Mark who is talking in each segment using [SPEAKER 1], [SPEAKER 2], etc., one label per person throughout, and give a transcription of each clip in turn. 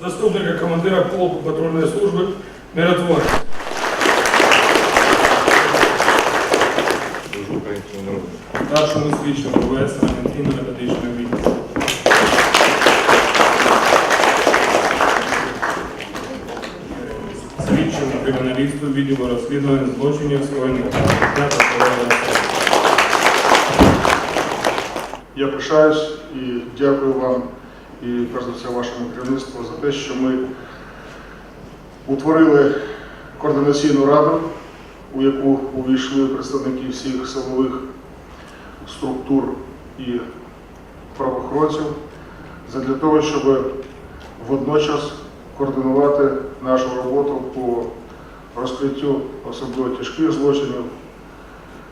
[SPEAKER 1] заступника командира полку патрульної служби
[SPEAKER 2] народу.
[SPEAKER 1] Старшому слідчому ВС Валентину-методичної відділу. Слідчому криміналісту відділу розслідування злочинів скоєних та.
[SPEAKER 3] Я пишаюсь і дякую вам і перш за все вашому керівництву за те, що ми утворили координаційну раду, у яку увійшли представники всіх силових структур і правоохоронців, для того, щоб водночас координувати нашу роботу по розкриттю особливо тяжких злочинів,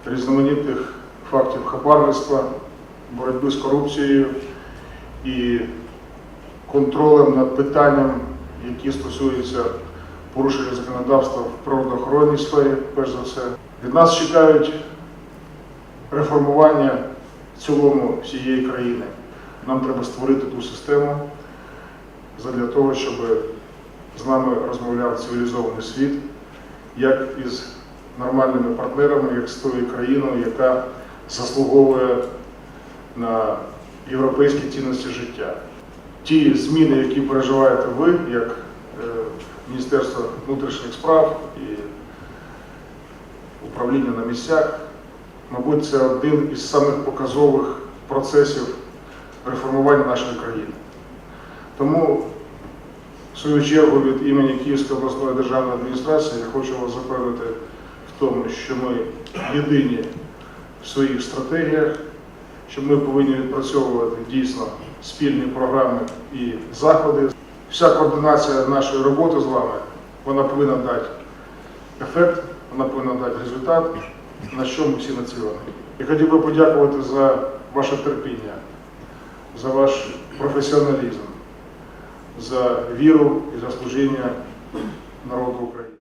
[SPEAKER 3] різноманітних фактів хабарництва, боротьби з корупцією і контролем над питанням, які стосуються порушення законодавства в природоохоронній сфері, перш за все. Від нас чекають реформування в цілому всієї країни. Нам треба створити ту систему для того, щоб з нами розмовляв цивілізований світ, як із нормальними партнерами, як з тою країною, яка заслуговує на європейські цінності життя. Ті зміни, які переживаєте ви, як е, Міністерство внутрішніх справ і управління на місцях, мабуть, це один із самих показових процесів реформування нашої країни. Тому, в свою чергу, від імені Київської обласної державної адміністрації я хочу вас запевнити в тому, що ми єдині в своїх стратегіях, що ми повинні відпрацьовувати дійсно спільні програми і заходи. Вся координація нашої роботи з вами вона повинна дати ефект, вона повинна дати результат, на що ми всі націлені. Я хотів би подякувати за ваше терпіння, за ваш професіоналізм, за віру і за служіння народу України.